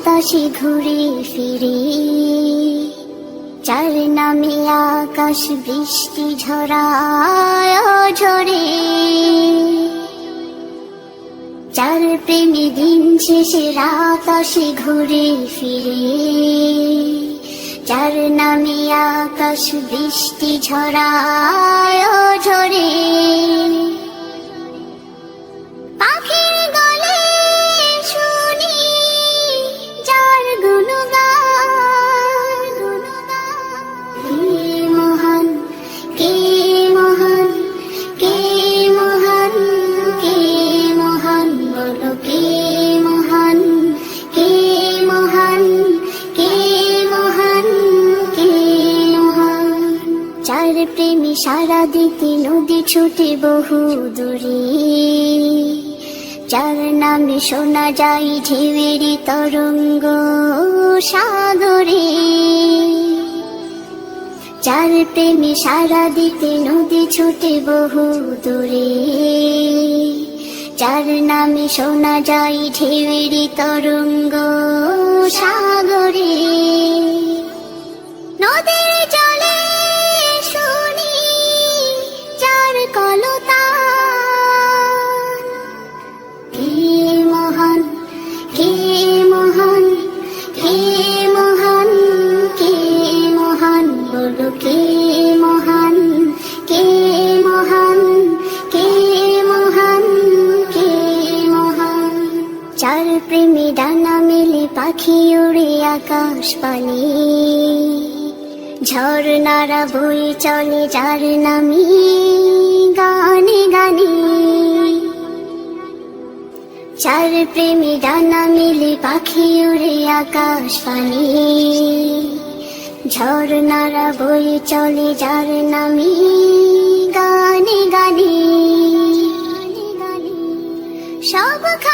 রাত আসে ঘুরে ফিরে। যার নামে আকাশ বৃষ্টি ঝরায় ঝরে। যার প্রেমী দিন শেষে রাত ঘুরে ফিরে। যার নামে আকাশ বৃষ্টি ঝরায় ঝরে। প্রেমী সারা দিতে নদী ছুটে বহু দূরে। যার নামে শোনা যায় ঢেউয়েরই তরঙ্গ সাগরে। যার প্রেমে সারা দিতে নদী ছুটে বহু দূরে। যার নামে শোনা যায় ঢেউয়েরই তরঙ্গ চার প্রেমী ডানা মেলে পাখি উড়ে আকাশ পানে। ঝর্ণারা বই চলে যার নামি গানে গানে। চার প্রেমী ডানা মিলে পাখি উড়ে আকাশ পানে। ঝর্ণারা বই চলে যার নামি গানে গানে। সবখানে